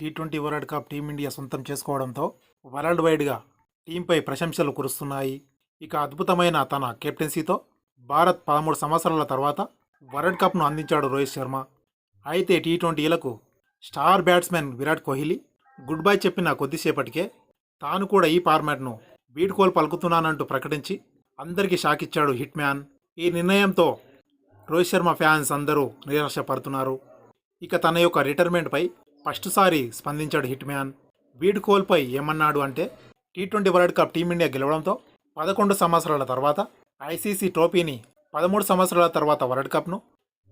T twenty world cup team India సొంతం చేసుకోవడంతో world వైడ్గా టీంపై ప్రశంసలు కురుస్తున్నాయి. ఇక అద్భుతమైన తన కెప్టెన్సీతో భారత్ పదమూడు సంవత్సరాల తర్వాత వరల్డ్ కప్ను అందించాడు రోహిత్ శర్మ. అయితే T ట్వంటీలకు star batsmen Virat Kohli goodbye చెప్పిన కొద్దిసేపటికే తాను కూడా ఈ ఫార్మాట్ను వీడ్కోలు పలుకుతున్నానంటూ ప్రకటించి అందరికీ షాక్ ఇచ్చాడు హిట్ మ్యాన్. ఈ నిర్ణయంతో రోహిత్ శర్మ ఫ్యాన్స్ అందరూ నిరాశపడుతున్నారు. ఇక తన యొక్క రిటైర్మెంట్పై ఫస్ట్ సారి స్పందించాడు హిట్ మ్యాన్ వీడ్కోల్పై ఏమన్నాడు అంటే T twenty world cup team India గెలవడంతో పదకొండు సంవత్సరాల తర్వాత ఐసీసీ ట్రోఫీని పదమూడు సంవత్సరాల తర్వాత వరల్డ్ కప్ను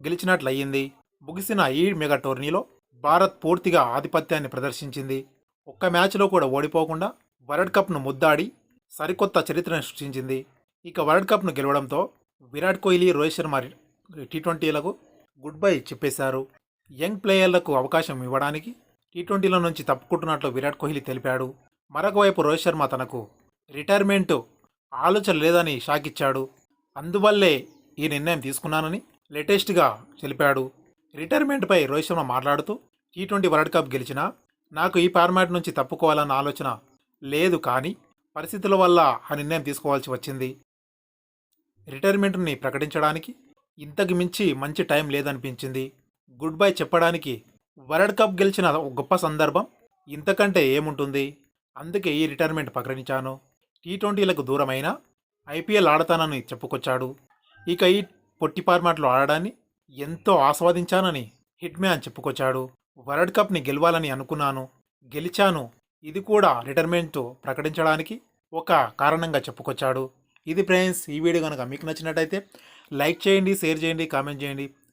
గెలిచినట్లయింది. ముగిసిన ఈ మెగా టోర్నీలో భారత్ పూర్తిగా ఆధిపత్యాన్ని ప్రదర్శించింది. ఒక్క మ్యాచ్లో కూడా ఓడిపోకుండా వరల్డ్ కప్ను ముద్దాడి సరికొత్త చరిత్రను సృష్టించింది. ఇక వరల్డ్ కప్ను గెలవడంతో విరాట్ కోహ్లీ రోహిత్ శర్మ టీ ట్వంటీలకు గుడ్ బై చెప్పేశారు. యంగ్ ప్లేయర్లకు అవకాశం ఇవ్వడానికి టీ ట్వంటీల నుంచి తప్పుకుంటున్నట్లు విరాట్ కోహ్లీ తెలిపాడు. మరొక వైపు రోహిత్ శర్మ తనకు రిటైర్మెంట్ ఆలోచన లేదని షాక్ ఇచ్చాడు. అందువల్లే ఈ నిర్ణయం తీసుకున్నానని లేటెస్ట్గా తెలిపాడు. రిటైర్మెంట్పై రోహిత్ శర్మ మాట్లాడుతూ టీ ట్వంటీ వరల్డ్ కప్ గెలిచినా నాకు ఈ ఫార్మాట్ నుంచి తప్పుకోవాలన్న ఆలోచన లేదు కానీ పరిస్థితుల వల్ల ఆ నిర్ణయం తీసుకోవాల్సి వచ్చింది. రిటైర్మెంట్ని ప్రకటించడానికి ఇంతకు మించి మంచి టైం లేదనిపించింది. గుడ్ బై చెప్పడానికి వరల్డ్ కప్ గెలిచిన ఒక గొప్ప సందర్భం ఇంతకంటే ఏముంటుంది? అందుకే ఈ రిటైర్మెంట్ ప్రకటించాను టీ ట్వంటీలకు దూరమైన ఐపీఎల్ ఆడతానని చెప్పుకొచ్చాడు. ఇక ఈ పొట్టి ఫార్మాట్లో ఆడడాన్ని ఎంతో ఆస్వాదించానని హిట్ మ్యాన్ చెప్పుకొచ్చాడు. వరల్డ్ కప్ని గెలవాలని అనుకున్నాను. గెలిచాను. ఇది కూడా రిటైర్మెంట్ ప్రకటించడానికి ఒక కారణంగా చెప్పుకొచ్చాడు. ఇది ఫ్రెండ్స్ ఈ వీడియో కనుక మీకు నచ్చినట్టయితే లైక్ చేయండి షేర్ చేయండి కామెంట్ చేయండి.